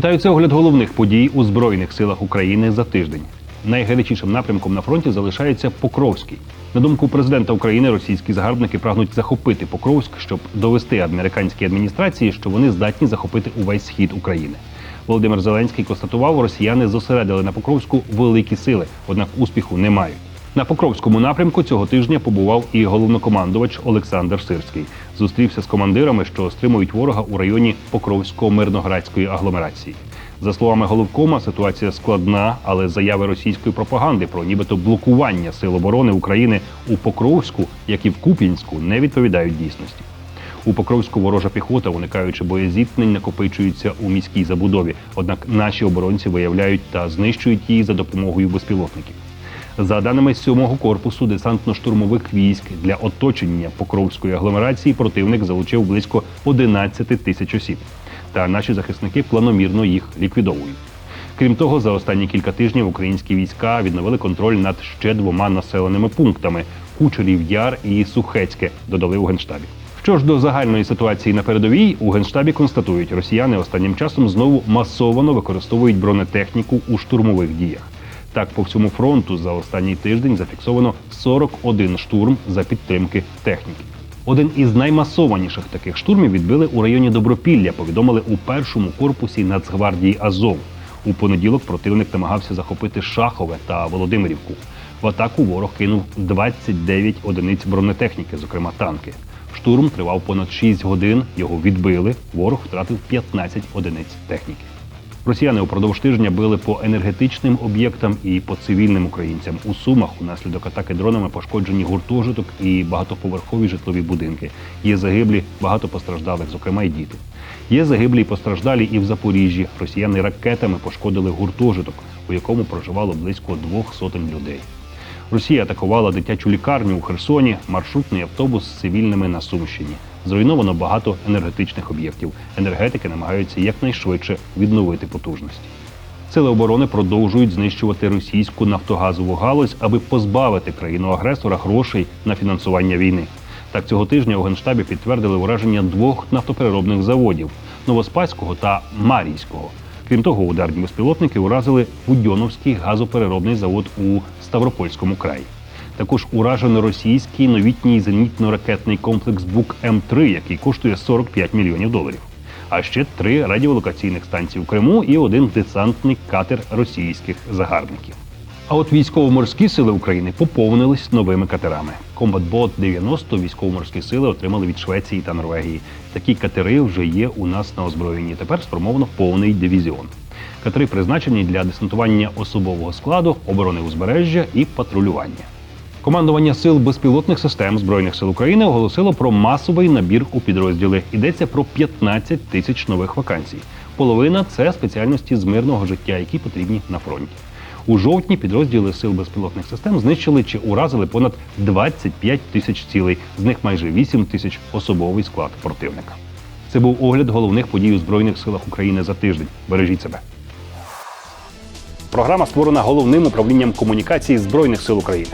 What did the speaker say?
Вітаю це огляд головних подій у Збройних силах України за тиждень. Найгарячішим напрямком на фронті залишається Покровський. На думку президента України, російські загарбники прагнуть захопити Покровськ, щоб довести американській адміністрації, що вони здатні захопити увесь схід України. Володимир Зеленський констатував, росіяни зосередили на Покровську великі сили, однак успіху не мають. На Покровському напрямку цього тижня побував і головнокомандувач Олександр Сирський. Зустрівся з командирами, що стримують ворога у районі Покровсько-Мирноградської агломерації. За словами головкома, ситуація складна, але заяви російської пропаганди про нібито блокування сил оборони України у Покровську, як і в Куп'янську, не відповідають дійсності. У Покровську ворожа піхота, уникаючи боєзіткнень, накопичується у міській забудові. Однак наші оборонці виявляють та знищують її за допомогою безпілотників. За даними сьомого корпусу десантно-штурмових військ для оточення Покровської агломерації противник залучив близько 11 тисяч осіб. Та наші захисники планомірно їх ліквідовують. Крім того, за останні кілька тижнів українські війська відновили контроль над ще двома населеними пунктами Кучерів Яр і Сухецьке, додали у генштабі. Що ж до загальної ситуації на передовій, у генштабі констатують, росіяни останнім часом знову масово використовують бронетехніку у штурмових діях. Так, по всьому фронту за останній тиждень зафіксовано 41 штурм за підтримки техніки. Один із наймасованіших таких штурмів відбили у районі Добропілля. Повідомили у першому корпусі Нацгвардії Азов. У понеділок противник намагався захопити Шахове та Володимирівку. В атаку ворог кинув 29 одиниць бронетехніки, зокрема танки. Штурм тривав понад 6 годин. Його відбили. Ворог втратив 15 одиниць техніки. Росіяни упродовж тижня били по енергетичним об'єктам і по цивільним українцям. У Сумах унаслідок атаки дронами пошкоджені гуртожиток і багатоповерхові житлові будинки. Є загиблі, багато постраждалих, зокрема й діти. Є загиблі і постраждалі і в Запоріжжі. Росіяни ракетами пошкодили гуртожиток, у якому проживало близько двох сотень людей. Росія атакувала дитячу лікарню у Херсоні, маршрутний автобус з цивільними на Сумщині. Зруйновано багато енергетичних об'єктів. Енергетики намагаються якнайшвидше відновити потужності. Сили оборони продовжують знищувати російську нафтогазову галузь, аби позбавити країну-агресора грошей на фінансування війни. Так цього тижня у генштабі підтвердили ураження двох нафтопереробних заводів Новоспаського та Марійського. Крім того, ударні безпілотники уразили Будьоновський газопереробний завод у Ставропольському краї. Також уражено російський новітній зенітно-ракетний комплекс Бук М3, який коштує 45 мільйонів доларів. А ще три радіолокаційних станції в Криму і один десантний катер російських загарбників. А от військово-морські сили України поповнились новими катерами. Комбатбот 90 військово-морські сили отримали від Швеції та Норвегії. Такі катери вже є у нас на озброєнні. Тепер сформовано повний дивізіон. Катери призначені для десантування особового складу, оборони узбережжя і патрулювання. Командування сил безпілотних систем збройних сил України оголосило про масовий набір у підрозділи. Йдеться про 15 тисяч нових вакансій. Половина це спеціальності з мирного життя, які потрібні на фронті. У жовтні підрозділи сил безпілотних систем знищили чи уразили понад 25 тисяч цілей, з них майже 8 тисяч особовий склад противника. Це був огляд головних подій у збройних силах України за тиждень. Бережіть себе. Програма створена головним управлінням комунікації збройних сил України.